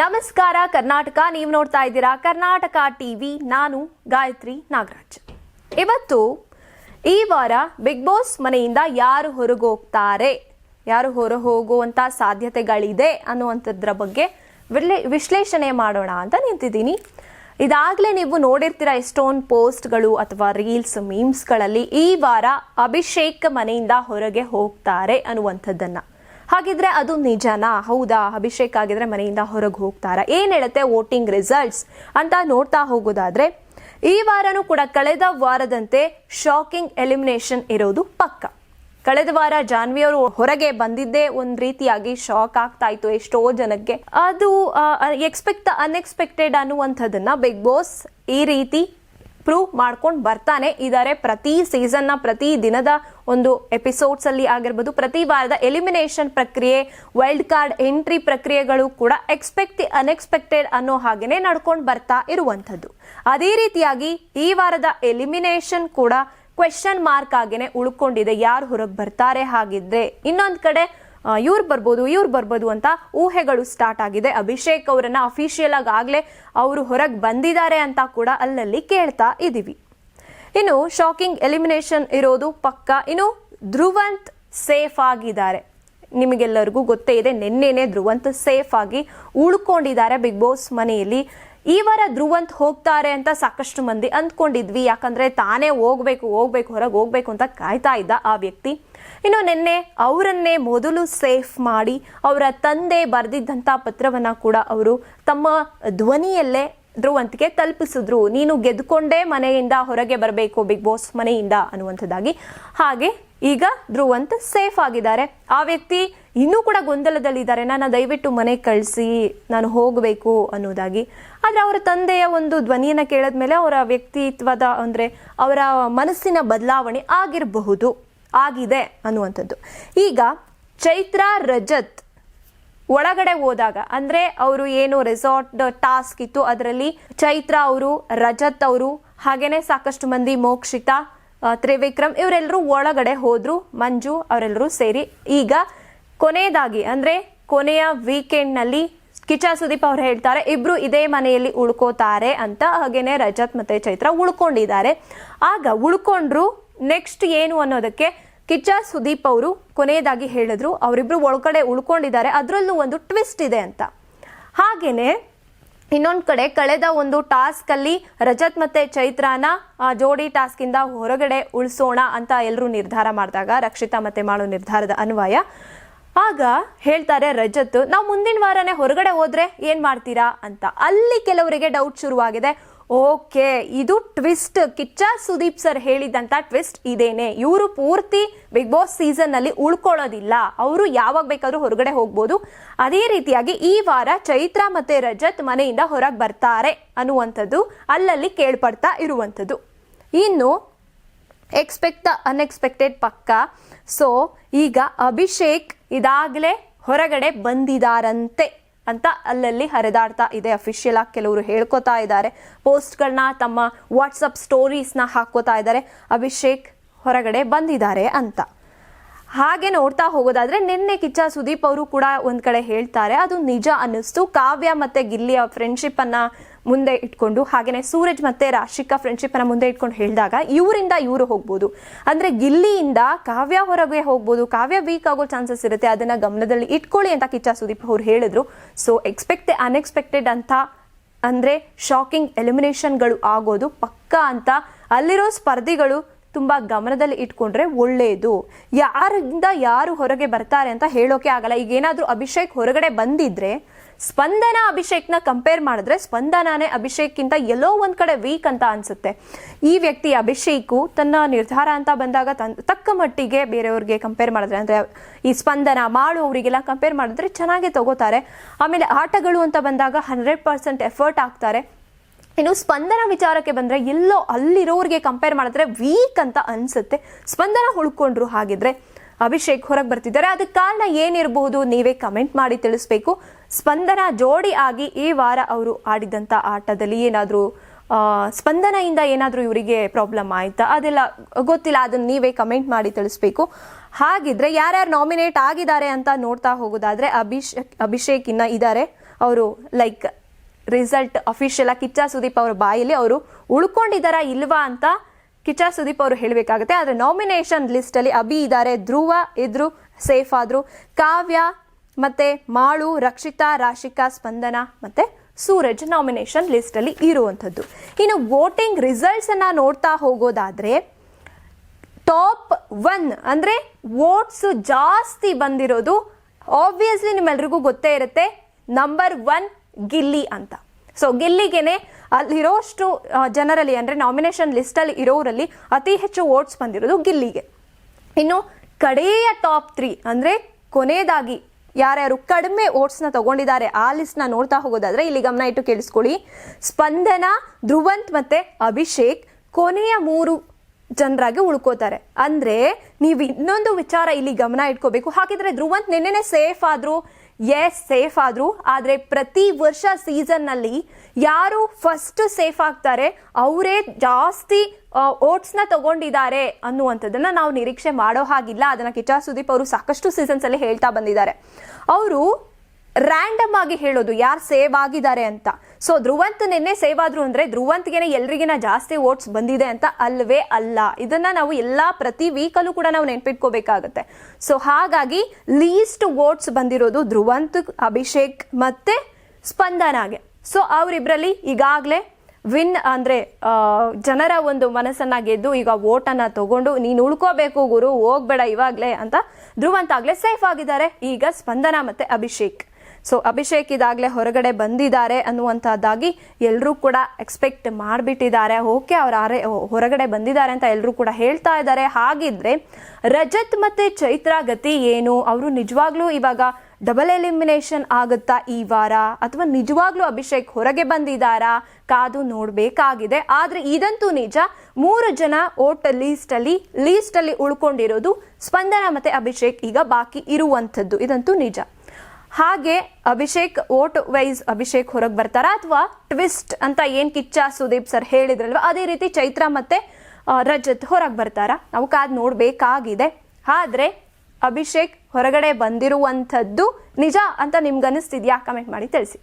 ನಮಸ್ಕಾರ, ಕರ್ನಾಟಕ ನೀವು ನೋಡ್ತಾ ಇದ್ದೀರಾ ಕರ್ನಾಟಕ ಟಿವಿ, ನಾನು ಗಾಯತ್ರಿ ನಾಗರಾಜ್. ಇವತ್ತು ಈ ವಾರ ಬಿಗ್ ಬಾಸ್ ಮನೆಯಿಂದ ಯಾರು ಹೊರಗೋಗ್ತಾರೆ, ಯಾರು ಹೊರ ಹೋಗುವಂತ ಸಾಧ್ಯತೆಗಳಿದೆ ಅನ್ನುವಂಥದ್ರ ಬಗ್ಗೆ ವಿಶ್ಲೇಷಣೆ ಮಾಡೋಣ ಅಂತ ನಿಂತಿದ್ದೀನಿ. ಇದಾಗಲೇ ನೀವು ನೋಡಿರ್ತೀರ ಎಷ್ಟೊಂದು ಪೋಸ್ಟ್ಗಳು ಅಥವಾ ರೀಲ್ಸ್, ಮೀಮ್ಸ್ಗಳಲ್ಲಿ ಈ ವಾರ ಅಭಿಷೇಕ್ ಮನೆಯಿಂದ ಹೊರಗೆ ಹೋಗ್ತಾರೆ ಅನ್ನುವಂಥದ್ದನ್ನ. ಹಾಗಿದ್ರೆ ಅದು ನಿಜನಾ? ಹೌದಾ? ಅಭಿಷೇಕ್ ಆಗಿದ್ರೆ ಮನೆಯಿಂದ ಹೊರಗೆ ಹೋಗ್ತಾರಾ? ಏನ್ ಹೇಳುತ್ತೆ ವೋಟಿಂಗ್ ರಿಸಲ್ಟ್ಸ್ ಅಂತ ನೋಡ್ತಾ ಹೋಗೋದಾದ್ರೆ, ಈ ವಾರನೂ ಕೂಡ ಕಳೆದ ವಾರದಂತೆ ಶಾಕಿಂಗ್ ಎಲಿಮಿನೇಷನ್ ಇರೋದು ಪಕ್ಕ. ಕಳೆದ ವಾರ ಜಾನ್ವಿ ಅವರು ಹೊರಗೆ ಬಂದಿದ್ದೇ ಒಂದ್ ರೀತಿಯಾಗಿ ಶಾಕ್ ಆಗ್ತಾ ಇತ್ತು ಎಷ್ಟೋ ಜನಕ್ಕೆ. ಅದು ಎಕ್ಸ್ಪೆಕ್ಟ್ ಅನ್ಎಕ್ಸ್ಪೆಕ್ಟೆಡ್ ಅನ್ನುವಂಥದ್ದನ್ನ ಬಿಗ್ ಬಾಸ್ ಈ ರೀತಿ ಪ್ರೂವ್ ಮಾಡ್ಕೊಂಡು ಬರ್ತಾನೆ ಇದ್ದಾರೆ ಪ್ರತಿ ಸೀಸನ್ನ ಪ್ರತಿ ದಿನದ ಒಂದು ಎಪಿಸೋಡ್ಸ್ ಅಲ್ಲಿ ಆಗಿರ್ಬೋದು. ಪ್ರತಿ ವಾರದ ಎಲಿಮಿನೇಷನ್ ಪ್ರಕ್ರಿಯೆ ವೈಲ್ಡ್ ಕಾರ್ಡ್ ಎಂಟ್ರಿ ಪ್ರಕ್ರಿಯೆಗಳು ಕೂಡ ಎಕ್ಸ್ಪೆಕ್ಟ್ ಅನ್ಎಕ್ಸ್ಪೆಕ್ಟೆಡ್ ಅನ್ನೋ ಹಾಗೇನೆ ನಡ್ಕೊಂಡು ಬರ್ತಾ ಇರುವಂಥದ್ದು. ಅದೇ ರೀತಿಯಾಗಿ ಈ ವಾರದ ಎಲಿಮಿನೇಷನ್ ಕೂಡ ಕ್ವೆಶನ್ ಮಾರ್ಕ್ ಆಗೇನೆ ಉಳ್ಕೊಂಡಿದೆ. ಯಾರು ಹೊರಗೆ ಬರ್ತಾರೆ ಹಾಗಿದ್ರೆ. ಇನ್ನೊಂದು ಕಡೆ ಇವ್ರು ಬರ್ಬೋದು ಇವ್ರು ಬರ್ಬೋದು ಅಂತ ಊಹೆಗಳು ಸ್ಟಾರ್ಟ್ ಆಗಿದೆ. ಅಭಿಷೇಕ್ ಅವರನ್ನ ಅಫಿಷಿಯಲ್ ಆಗಿ ಆಗ್ಲೇ ಅವರು ಹೊರಗೆ ಬಂದಿದ್ದಾರೆ ಅಂತ ಕೂಡ ಅಲ್ಲಲ್ಲಿ ಕೇಳ್ತಾ ಇದ್ದೀವಿ ಇನ್ನು ಶಾಕಿಂಗ್ ಎಲಿಮಿನೇಷನ್ ಇರೋದು ಪಕ್ಕ. ಇನ್ನು ಧ್ರುವಂತ್ ಸೇಫ್ ಆಗಿದ್ದಾರೆ. ನಿಮಗೆಲ್ಲರಿಗೂ ಗೊತ್ತೇ ಇದೆ, ನಿನ್ನೆನೆ ಧ್ರುವಂತ್ ಸೇಫ್ ಆಗಿ ಉಳ್ಕೊಂಡಿದ್ದಾರೆ ಬಿಗ್ ಬಾಸ್ ಮನೆಯಲ್ಲಿ. ಈ ವಾರ ಧ್ರುವಂತ್ ಹೋಗ್ತಾರೆ ಅಂತ ಸಾಕಷ್ಟು ಮಂದಿ ಅಂದ್ಕೊಂಡಿದ್ವಿ. ಯಾಕಂದ್ರೆ ತಾನೇ ಹೋಗ್ಬೇಕು ಹೋಗ್ಬೇಕು, ಹೊರಗೆ ಹೋಗ್ಬೇಕು ಅಂತ ಕಾಯ್ತಾ ಇದ್ದ ಆ ವ್ಯಕ್ತಿ. ಇನ್ನು ನಿನ್ನೆ ಅವರನ್ನೇ ಮೊದಲು ಸೇಫ್ ಮಾಡಿ ಅವರ ತಂದೆ ಬರೆದಿದ್ದಂಥ ಪತ್ರವನ್ನು ಕೂಡ ಅವರು ತಮ್ಮ ಧ್ವನಿಯಲ್ಲೇ ಧ್ರುವಂತ್ಗೆ ತಲುಪಿಸಿದ್ರು. ನೀನು ಗೆದ್ಕೊಂಡೇ ಮನೆಯಿಂದ ಹೊರಗೆ ಬರಬೇಕು ಬಿಗ್ ಬಾಸ್ ಮನೆಯಿಂದ ಅನ್ನುವಂಥದ್ದಾಗಿ. ಹಾಗೆ ಈಗ ಧ್ರುವಂತ್ ಸೇಫ್ ಆಗಿದ್ದಾರೆ. ಆ ವ್ಯಕ್ತಿ ಇನ್ನೂ ಕೂಡ ಗೊಂದಲದಲ್ಲಿದ್ದಾರೆ. ನಾನು ದಯವಿಟ್ಟು ಮನೆ ಕಳಿಸಿ, ನಾನು ಹೋಗಬೇಕು ಅನ್ನೋದಾಗಿ ಆದರೆ ಅವರ ತಂದೆಯ ಒಂದು ಧ್ವನಿಯನ್ನು ಕೇಳಿದ ಮೇಲೆ ಅವರ ವ್ಯಕ್ತಿತ್ವದ ಅಂದರೆ ಅವರ ಮನಸ್ಸಿನ ಬದಲಾವಣೆ ಆಗಿರಬಹುದು, ಆಗಿದೆ ಅನ್ನುವಂಥದ್ದು. ಈಗ ಚೈತ್ರ ರಜತ್ ಒಳಗಡೆ ಹೋದಾಗ, ಅಂದ್ರೆ ಅವರು ಏನು ರೆಸಾರ್ಟ್ ಟಾಸ್ಕ್ ಇತ್ತು ಅದರಲ್ಲಿ ಚೈತ್ರ ಅವರು, ರಜತ್ ಅವರು, ಹಾಗೇನೆ ಸಾಕಷ್ಟು ಮಂದಿ ಮೋಕ್ಷಿತಾ ತ್ರಿವಿಕ್ರಮ್ ಇವರೆಲ್ಲರೂ ಒಳಗಡೆ ಹೋದ್ರು, ಮಂಜು ಅವರೆಲ್ಲರೂ ಸೇರಿ. ಈಗ ಕೊನೆಯದಾಗಿ, ಅಂದ್ರೆ ಕೊನೆಯ ವೀಕೆಂಡ್ನಲ್ಲಿ ಕಿಚಾ ಸುದೀಪ್ ಅವ್ರು ಹೇಳ್ತಾರೆ, ಇಬ್ರು ಇದೇ ಮನೆಯಲ್ಲಿ ಉಳ್ಕೋತಾರೆ ಅಂತ ಹಾಗೇನೆ ರಜತ್ ಮತ್ತೆ ಚೈತ್ರ ಉಳ್ಕೊಂಡಿದ್ದಾರೆ. ಆಗ ಉಳ್ಕೊಂಡ್ರು ನೆಕ್ಸ್ಟ್ ಏನು ಅನ್ನೋದಕ್ಕೆ ಕಿಚ್ಚ ಸುದೀಪ್ ಅವರು ಕೊನೆಯದಾಗಿ ಹೇಳಿದ್ರು, ಅವರಿಬ್ರು ಒಳಗಡೆ ಉಳ್ಕೊಂಡಿದ್ದಾರೆ, ಅದರಲ್ಲೂ ಒಂದು ಟ್ವಿಸ್ಟ್ ಇದೆ ಅಂತ. ಹಾಗೇನೆ, ಇನ್ನೊಂದು ಕಡೆ ಕಳೆದ ಒಂದು ಟಾಸ್ಕ್ ಅಲ್ಲಿ ರಜತ್ ಮತ್ತೆ ಚೈತ್ರಾನ ಜೋಡಿ ಟಾಸ್ಕ್ ಇಂದ ಹೊರಗಡೆ ಉಳಿಸೋಣ ಅಂತ ಎಲ್ಲರೂ ನಿರ್ಧಾರ ಮಾಡಿದಾಗ, ರಕ್ಷಿತಾ ಮತ್ತೆ ಮಾಡೋ ನಿರ್ಧಾರದ ಅನ್ವಯ. ಆಗ ಹೇಳ್ತಾರೆ ರಜತ್, ನಾವು ಮುಂದಿನ ವಾರನೇ ಹೊರಗಡೆ ಹೋದ್ರೆ ಏನ್ ಮಾಡ್ತೀರಾ ಅಂತ. ಅಲ್ಲಿ ಕೆಲವರಿಗೆ ಡೌಟ್ ಶುರುವಾಗಿದೆ. ಓಕೆ, ಇದು ಟ್ವಿಸ್ಟ್. ಕಿಚ್ಚ ಸುದೀಪ್ ಸರ್ ಹೇಳಿದಂತ ಟ್ವಿಸ್ಟ್ ಇದೇನೆ. ಇವರು ಪೂರ್ತಿ ಬಿಗ್ ಬಾಸ್ ಸೀಸನ್ ಅಲ್ಲಿ ಉಳ್ಕೊಳ್ಳೋದಿಲ್ಲ. ಅವರು ಯಾವಾಗ ಬೇಕಾದ್ರೂ ಹೊರಗಡೆ ಹೋಗ್ಬೋದು. ಅದೇ ರೀತಿಯಾಗಿ ಈ ವಾರ ಚೈತ್ರ ಮತ್ತೆ ರಜತ್ ಮನೆಯಿಂದ ಹೊರಗೆ ಬರ್ತಾರೆ ಅನ್ನುವಂಥದ್ದು ಅಲ್ಲಲ್ಲಿ ಕೇಳ್ಪಡ್ತಾ ಇರುವಂಥದ್ದು. ಇನ್ನು ಎಕ್ಸ್ಪೆಕ್ಟ್ ದ ಅನ್ಎಕ್ಸ್ಪೆಕ್ಟೆಡ್ ಪಕ್ಕ. ಸೊ ಈಗ ಅಭಿಷೇಕ್ ಇದಾಗಲೇ ಹೊರಗಡೆ ಬಂದಿದಾರಂತೆ. ಅಂತ ಅಲ್ಲಲ್ಲಿ ಹರಿದಾಡ್ತಾ ಇದೆ. ಅಫಿಷಿಯಲ್ ಆಗಿ ಕೆಲವರು ಹೇಳ್ಕೊತಾ ಇದ್ದಾರೆ. ಪೋಸ್ಟ್ಗಳನ್ನ ತಮ್ಮ ವಾಟ್ಸಪ್ ಸ್ಟೋರೀಸ್ನ ಹಾಕೋತಾ ಇದ್ದಾರೆ. ಅಭಿಷೇಕ್ ಹೊರಗಡೆ ಬಂದಿದ್ದಾರೆ ಅಂತ. ಹಾಗೆ ನೋಡ್ತಾ ಹೋಗೋದಾದ್ರೆ ನಿನ್ನೆ ಕಿಚ್ಚ ಸುದೀಪ್ ಅವರು ಕೂಡ ಒಂದ್ ಕಡೆ ಹೇಳ್ತಾರೆ. ಅದು ನಿಜ ಅನ್ನಿಸ್ತು. ಕಾವ್ಯ ಮತ್ತೆ ಗಿಲ್ಲಿಯ ಫ್ರೆಂಡ್ಶಿಪ್ ಅನ್ನ ಮುಂದೆ ಇಟ್ಕೊಂಡು, ಹಾಗೇನೆ ಸೂರಜ್ ಮತ್ತೆ ರಾಶಿಕಾ ಫ್ರೆಂಡ್ಶಿಪ್ ಅನ್ನ ಮುಂದೆ ಇಟ್ಕೊಂಡು ಹೇಳಿದಾಗ ಇವರಿಂದ ಇವರು ಹೋಗ್ಬೋದು. ಅಂದ್ರೆ ಗಿಲ್ಲಿಯಿಂದ ಕಾವ್ಯ ಹೊರಗೆ ಹೋಗ್ಬೋದು, ಕಾವ್ಯ ವೀಕ್ ಆಗೋ ಚಾನ್ಸಸ್ ಇರುತ್ತೆ, ಅದನ್ನ ಗಮನದಲ್ಲಿ ಇಟ್ಕೊಳ್ಳಿ ಅಂತ ಕಿಚ್ಚ ಸುದೀಪ್ ಅವ್ರು ಹೇಳಿದ್ರು. ಸೊ ಎಕ್ಸ್ಪೆಕ್ಟ್ ಅನ್ಎಕ್ಸ್ಪೆಕ್ಟೆಡ್ ಅಂತ ಅಂದ್ರೆ ಶಾಕಿಂಗ್ ಎಲಿಮಿನೇಷನ್ಗಳು ಆಗೋದು ಪಕ್ಕ ಅಂತ ಅಲ್ಲಿರೋ ಸ್ಪರ್ಧಿಗಳು ತುಂಬಾ ಗಮನದಲ್ಲಿ ಇಟ್ಕೊಂಡ್ರೆ ಒಳ್ಳೆಯದು ಯಾರಿಂದ ಯಾರು ಹೊರಗೆ ಬರ್ತಾರೆ ಅಂತ ಹೇಳೋಕೆ ಆಗಲ್ಲ. ಈಗ ಏನಾದರೂ ಅಭಿಷೇಕ್ ಹೊರಗಡೆ ಬಂದಿದ್ರೆ, ಸ್ಪಂದನ ಅಭಿಷೇಕ್ನ ಕಂಪೇರ್ ಮಾಡಿದ್ರೆ ಸ್ಪಂದನಾನೇ ಅಭಿಷೇಕ್ಗಿಂತ ಎಲ್ಲೋ ಒಂದು ಕಡೆ ವೀಕ್ ಅಂತ ಅನಿಸುತ್ತೆ. ಈ ವ್ಯಕ್ತಿ ಅಭಿಷೇಕು ತನ್ನ ನಿರ್ಧಾರ ಅಂತ ಬಂದಾಗ ತನ್ ತಕ್ಕ ಮಟ್ಟಿಗೆ ಬೇರೆಯವ್ರಿಗೆ ಕಂಪೇರ್ ಮಾಡಿದ್ರೆ, ಅಂದರೆ ಈ ಸ್ಪಂದನ ಮಾಡುವವರಿಗೆಲ್ಲ ಕಂಪೇರ್ ಮಾಡಿದ್ರೆ ಚೆನ್ನಾಗೆ ತಗೋತಾರೆ. ಆಮೇಲೆ ಆಟಗಳು ಅಂತ ಬಂದಾಗ ಹಂಡ್ರೆಡ್ ಪರ್ಸೆಂಟ್ ಎಫರ್ಟ್ ಆಗ್ತಾರೆ ಇನ್ನು ಸ್ಪಂದನ ವಿಚಾರಕ್ಕೆ ಬಂದ್ರೆ ಎಲ್ಲೋ ಅಲ್ಲಿರೋರಿಗೆ ಕಂಪೇರ್ ಮಾಡಿದ್ರೆ ವೀಕ್ ಅಂತ ಅನ್ಸುತ್ತೆ. ಸ್ಪಂದನ ಉಳ್ಕೊಂಡ್ರು ಹಾಗಿದ್ರೆ ಅಭಿಷೇಕ್ ಹೊರಗೆ ಬರ್ತಿದ್ದಾರೆ. ಅದಕ್ಕೆ ಕಾರಣ ಏನಿರಬಹುದು ನೀವೇ ಕಮೆಂಟ್ ಮಾಡಿ ತಿಳಿಸ್ಬೇಕು. ಸ್ಪಂದನ ಜೋಡಿ ಆಗಿ ಈ ವಾರ ಅವರು ಆಡಿದಂಥ ಆಟದಲ್ಲಿ ಏನಾದರೂ ಸ್ಪಂದನೆಯಿಂದ ಏನಾದರೂ ಇವರಿಗೆ ಪ್ರಾಬ್ಲಮ್ ಆಯಿತಾ? ಅದೆಲ್ಲ ಗೊತ್ತಿಲ್ಲ. ಅದನ್ನ ನೀವೇ ಕಮೆಂಟ್ ಮಾಡಿ ತಿಳಿಸ್ಬೇಕು. ಹಾಗಿದ್ರೆ ಯಾರ್ಯಾರು ನಾಮಿನೇಟ್ ಆಗಿದ್ದಾರೆ ಅಂತ ನೋಡ್ತಾ ಹೋಗೋದಾದ್ರೆ ಅಭಿಷೇಕ್ ಅಭಿಷೇಕ್ ಇನ್ನ ಇದ್ದಾರೆ ಅವರು ಲೈಕ್ ರಿಸಲ್ಟ್ ಅಫಿಷಿಯಲ್ ಆಗಿ ಕಿಚ್ಚ ಸುದೀಪ್ ಅವರ ಬಾಯಲ್ಲಿ ಅವರು ಉಳ್ಕೊಂಡಿದ್ದಾರಾ ಇಲ್ವಾ ಅಂತ ಕಿಚ್ಚ ಸುದೀಪ್ ಅವರು ಹೇಳಬೇಕಾಗುತ್ತೆ. ಆದರೆ ನಾಮಿನೇಷನ್ ಲಿಸ್ಟಲ್ಲಿ ಅಭಿ ಇದ್ದಾರೆ, ಧ್ರುವ ಇದ್ರು, ಸೇಫ್ ಆದರು. ಕಾವ್ಯ ಮತ್ತು ಮಾಳು, ರಕ್ಷಿತಾ, ರಾಶಿಕಾ, ಸ್ಪಂದನ ಮತ್ತು ಸೂರಜ್ ನಾಮಿನೇಷನ್ ಲಿಸ್ಟಲ್ಲಿ ಇರುವಂಥದ್ದು. ಇನ್ನು ವೋಟಿಂಗ್ ರಿಸಲ್ಟ್ಸನ್ನು ನೋಡ್ತಾ ಹೋಗೋದಾದರೆ ಟಾಪ್ ಒನ್ ಅಂದರೆ ವೋಟ್ಸು ಜಾಸ್ತಿ ಬಂದಿರೋದು ಆಬ್ವಿಯಸ್ಲಿ ನಿಮ್ಮೆಲ್ರಿಗೂ ಗೊತ್ತೇ ಇರುತ್ತೆ. ನಂಬರ್ ಒನ್ ಗಿಲ್ಲಿ ಅಂತ. ಸೊ ಗಿಲ್ಲಿಗೆನೆ ಅಲ್ಲಿರೋಷ್ಟು ಜನರಲ್ಲಿ ಅಂದರೆ ನಾಮಿನೇಷನ್ ಲಿಸ್ಟಲ್ಲಿ ಇರೋರಲ್ಲಿ ಅತಿ ಹೆಚ್ಚು ವೋಟ್ಸ್ ಬಂದಿರೋದು ಗಿಲ್ಲಿಗೆ. ಇನ್ನು ಕಡೆಯ ಟಾಪ್ ತ್ರೀ ಅಂದರೆ ಕೊನೆಯದಾಗಿ ಯಾರ್ಯಾರು ಕಡಿಮೆ ಓಟ್ಸ್ನ ತಗೊಂಡಿದ್ದಾರೆ ಆ ಲಿಸ್ಟ್ನ ನೋಡ್ತಾ ಹೋಗೋದಾದ್ರೆ ಇಲ್ಲಿ ಗಮನ ಇಟ್ಟು ಕೇಳಿಸ್ಕೊಳ್ಳಿ. ಸ್ಪಂದನ, ಧ್ರುವಂತ್ ಮತ್ತೆ ಅಭಿಷೇಕ್ ಕೊನೆಯ ಮೂರು ಜನರಾಗಿ ಉಳ್ಕೋತಾರೆ. ಅಂದರೆ ನೀವು ಇನ್ನೊಂದು ವಿಚಾರ ಇಲ್ಲಿ ಗಮನ ಇಟ್ಕೋಬೇಕು. ಹಾಗಿದ್ರೆ ಧ್ರುವಂತ್ ನಿನ್ನೆನೆ ಸೇಫ್ ಆದ್ರು. ಎಸ್ ಸೇಫ್ ಆದ್ರು. ಆದರೆ ಪ್ರತಿ ವರ್ಷ ಸೀಸನ್ನಲ್ಲಿ ಯಾರು ಫಸ್ಟ್ ಸೇಫ್ ಆಗ್ತಾರೆ, ಅವರೇ ಜಾಸ್ತಿ ಓಟ್ಸ್ನ ತಗೊಂಡಿದ್ದಾರೆ ಅನ್ನುವಂಥದ್ದನ್ನ ನಾವು ನಿರೀಕ್ಷೆ ಮಾಡೋ ಹಾಗಿಲ್ಲ. ಅದನ್ನ ಕಿಚಾ ಸುದೀಪ್ ಅವರು ಸಾಕಷ್ಟು ಸೀಸನ್ಸ್ ಅಲ್ಲಿ ಹೇಳ್ತಾ ಬಂದಿದ್ದಾರೆ. ಅವರು ರ್ಯಾಂಡಮ್ ಆಗಿ ಹೇಳೋದು ಯಾರು ಸೇವ್ ಆಗಿದ್ದಾರೆ ಅಂತ. ಸೊ ಧ್ರುವಂತ್ ನಿನ್ನೆ ಸೇವ್ ಆದ್ರು ಅಂದ್ರೆ ಧ್ರುವಂತ್ಗೆನೆ ಎಲ್ರಿಗಿನ ಜಾಸ್ತಿ ವೋಟ್ಸ್ ಬಂದಿದೆ ಅಂತ ಅಲ್ವೇ ಅಲ್ಲ. ಇದನ್ನ ನಾವು ಎಲ್ಲಾ ಪ್ರತಿ ವೀಕಲ್ಲೂ ಕೂಡ ನಾವು ನೆನ್ಪಿಟ್ಕೋಬೇಕಾಗತ್ತೆ. ಸೊ ಹಾಗಾಗಿ ಲೀಸ್ಟ್ ವೋಟ್ಸ್ ಬಂದಿರೋದು ಧ್ರುವಂತ್, ಅಭಿಷೇಕ್ ಮತ್ತೆ ಸ್ಪಂದನಾಗೆ. ಸೊ ಅವರಿಬ್ಬರಲ್ಲಿ ಈಗಾಗಲೇ ವಿನ್ ಅಂದ್ರೆ ಜನರ ಒಂದು ಮನಸ್ಸನ್ನ ಗೆದ್ದು ಈಗ ವೋಟನ್ನ ತಗೊಂಡು ನೀನು ಉಳ್ಕೋಬೇಕು ಗುರು, ಹೋಗ್ಬೇಡ ಇವಾಗಲೇ ಅಂತ ಧ್ರುವಂತ್ ಆಗ್ಲೇ ಸೇಫ್ ಆಗಿದ್ದಾರೆ. ಈಗ ಸ್ಪಂದನ ಮತ್ತೆ ಅಭಿಷೇಕ್. ಸೊ ಅಭಿಷೇಕ್ ಇದಾಗಲೇ ಹೊರಗಡೆ ಬಂದಿದ್ದಾರೆ ಅನ್ನುವಂಥದ್ದಾಗಿ ಎಲ್ಲರೂ ಕೂಡ ಎಕ್ಸ್ಪೆಕ್ಟ್ ಮಾಡಿಬಿಟ್ಟಿದ್ದಾರೆ. ಓಕೆ, ಅವ್ರು ಆರೆ ಹೊರಗಡೆ ಬಂದಿದ್ದಾರೆ ಅಂತ ಎಲ್ಲರೂ ಕೂಡ ಹೇಳ್ತಾ ಇದ್ದಾರೆ. ಹಾಗಿದ್ರೆ ರಜತ್ ಮತ್ತೆ ಚೈತ್ರ ಗತಿ ಏನು? ಅವರು ನಿಜವಾಗ್ಲೂ ಇವಾಗ ಡಬಲ್ ಎಲಿಮಿನೇಷನ್ ಆಗುತ್ತಾ ಈ ವಾರ? ಅಥವಾ ನಿಜವಾಗ್ಲೂ ಅಭಿಷೇಕ್ ಹೊರಗೆ ಬಂದಿದ್ದಾರಾ? ಕಾದು ನೋಡಬೇಕಾಗಿದೆ. ಆದ್ರೆ ಇದಂತೂ ನಿಜ, ಮೂರು ಜನ ಓಟ್ ಲೀಸ್ಟಲ್ಲಿ ಅಲ್ಲಿ ಲೀಸ್ಟ್ ಅಲ್ಲಿ ಉಳ್ಕೊಂಡಿರೋದು ಸ್ಪಂದನ ಮತ್ತೆ ಅಭಿಷೇಕ್ ಈಗ ಬಾಕಿ ಇರುವಂಥದ್ದು. ಇದಂತೂ ನಿಜ. ಹಾಗೆ ಅಭಿಷೇಕ್, ವೋಟ್ ವೈಸ್ ಅಭಿಷೇಕ್ ಹೊರಗೆ ಬರ್ತಾರಾ? ಅಥವಾ ಟ್ವಿಸ್ಟ್ ಅಂತ ಏನ್ ಕಿಚ್ಚ ಸುದೀಪ್ ಸರ್ ಹೇಳಿದ್ರಲ್ವ, ಅದೇ ರೀತಿ ಚೈತ್ರ ಮತ್ತೆ ರಜತ್ ಹೊರಗೆ ಬರ್ತಾರಾ? ನಾವು ಕಾದ್ ನೋಡ್ಬೇಕಾಗಿದೆ. ಆದ್ರೆ ಅಭಿಷೇಕ್ ಹೊರಗಡೆ ಬಂದಿರುವಂಥದ್ದು ನಿಜ ಅಂತ ನಿಮ್ಗೆ ಅನಿಸ್ತಿದ್ಯಾ ಕಮೆಂಟ್ ಮಾಡಿ, ತಿಳಿಸಿ.